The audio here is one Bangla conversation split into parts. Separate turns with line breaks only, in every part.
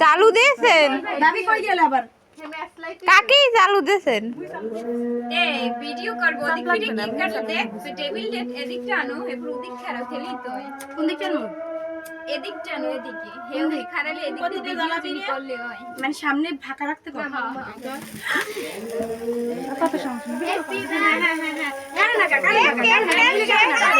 চালু দিয়েছেন
দাবি কই গেল আবার
কাকি চালু দিয়েছেন
এই ভিডিও করব ওদিক ফিরে কি করছ দেখ টেবিল এদিকটা আনো এবার ওদিক খারাপ খেলি তো
কোন দিকটা নো
এদিক টানো এদিকে হে ওই খারালে এদিক দিয়ে করলে হয়
মানে সামনে ফাঁকা রাখতে কর কত সমস্যা হ্যাঁ হ্যাঁ হ্যাঁ হ্যাঁ কানে না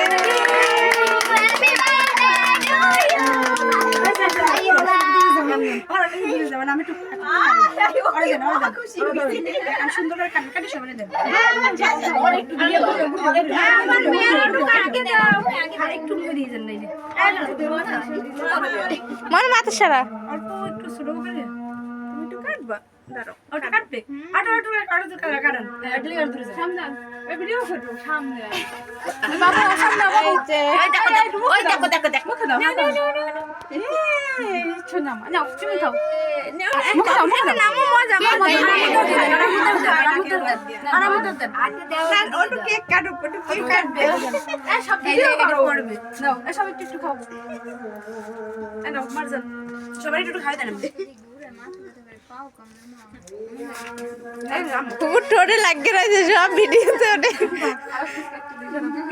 না একটা আমি একটু সুন্দর করে কাটি কাটি সবাই দেবো একটু নিয়ে দিয়ে যান নাইলে
মনে মাথা সারা।
অল্প একটু ছোট করে তুমি একটু কাটবা। দাঁড়াও। ওটা কাটবে? আটো আটো কাটা ধরে সামনে সবাই একটু খাই দেন
ঠোঁটে লাগিয়ে রয়েছে সব ভিডিওতে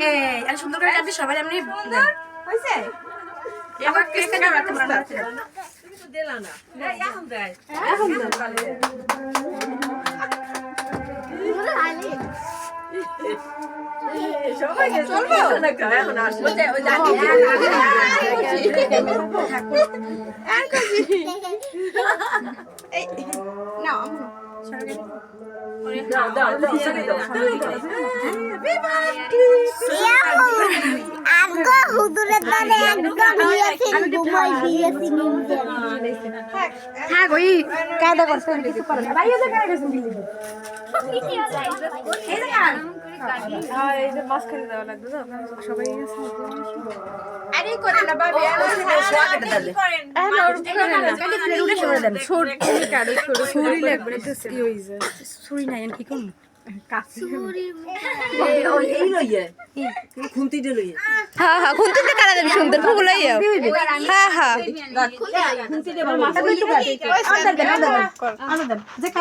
এই আর সুন্দর করে আপনি সবাই এমনি হয়েছে? এবার
দিয়েছি ঘুমাই নিজে
থাক ওই কায়দা করছে কিছু করে না বাইরে কায়দা করছে
হ্যাঁ হ্যাঁ খুন্তিতে কারা দেবে সুন্দর ফুল হ্যাঁ হ্যাঁ